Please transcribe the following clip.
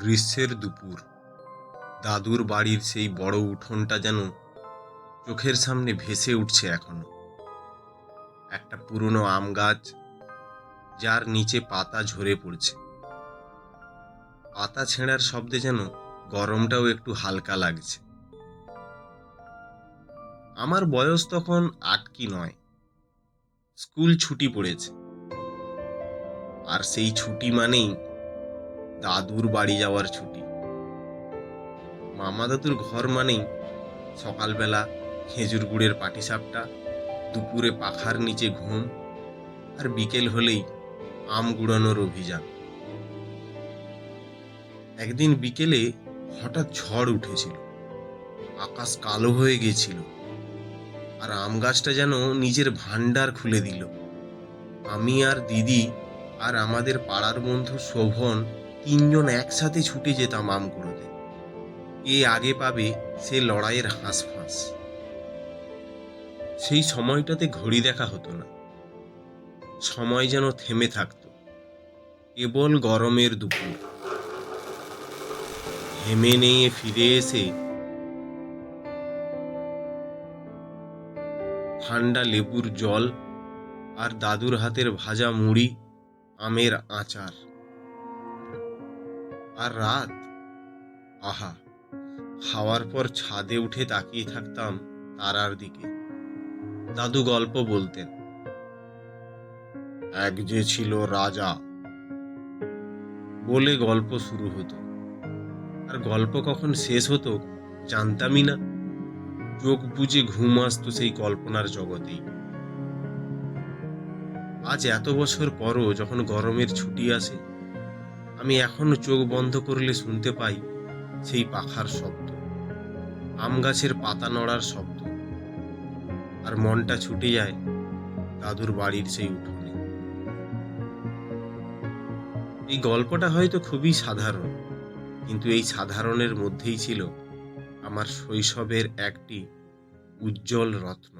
গ্রীষ্মের দুপুর। দাদুর বাড়ির সেই বড় উঠোনটা যেন চোখের সামনে ভেসে উঠছে এখনও। একটা পুরনো আম গাছ, যার নিচে পাতা ঝরে পড়ছে। পাতা ছেঁড়ার শব্দে যেন গরমটাও একটু হালকা লাগছে। আমার বয়স তখন আট কি নয়। স্কুল ছুটি পড়েছে। আর সেই ছুটি মানেই দাদুর বাড়ি যাওয়ার ছুটি। মামা দাদুর ঘর মানেই সকালবেলা খেজুর গুড়ের পাটিসাপটা, দুপুরে পাখার নিচে ঘুম, আর বিকেল হলেই আম গুড়ানোর অভিযান। একদিন বিকেলে হঠাৎ ঝড় উঠেছিল। আকাশ কালো হয়ে গেছিল, আর আম গাছটা যেন নিজের ভান্ডার খুলে দিল। আমি আর দিদি আর আমাদের পাড়ার বন্ধু শোভন তিনজন একসাথে ছুটে যেতাম আম কুড়োতে এ আগে পাবে সে লড়াইয়ের হাঁসফাঁস। সেই সময়টাতে ঘড়ি দেখা হতো না। সময় যেন থেমে থাকতো। কেবল গরমের দুপুর। হেমে নিয়ে ফিরে এসে ঠান্ডা লেবুর জল আর দাদুর হাতের ভাজা মুড়ি, আমের আচার। আর রাত? আহা, খাওয়ার পর ছাদে উঠে তাকিয়ে থাকতাম তারার দিকে। দাদু গল্প বলতেন, এক যে ছিল রাজা, বলে গল্প শুরু হতো। আর গল্প কখন শেষ হতো জানতামই না। চোখ বুজে ঘুম আসতো সেই কল্পনার জগতেই। আজ এত বছর পরও যখন গরমের ছুটি আসে আমি এখনও চোখ বন্ধ করলে শুনতে পাই সেই পাখার শব্দ। আম গাছের পাতা নড়ার শব্দ। আর মনটা ছুটে যায় দাদুর বাড়ির সেই উঠোনে। এই গল্পটা হয়তো খুবই সাধারণ, কিন্তু এই সাধারণের মধ্যেই ছিল আমার শৈশবের একটি উজ্জ্বল রত্ন।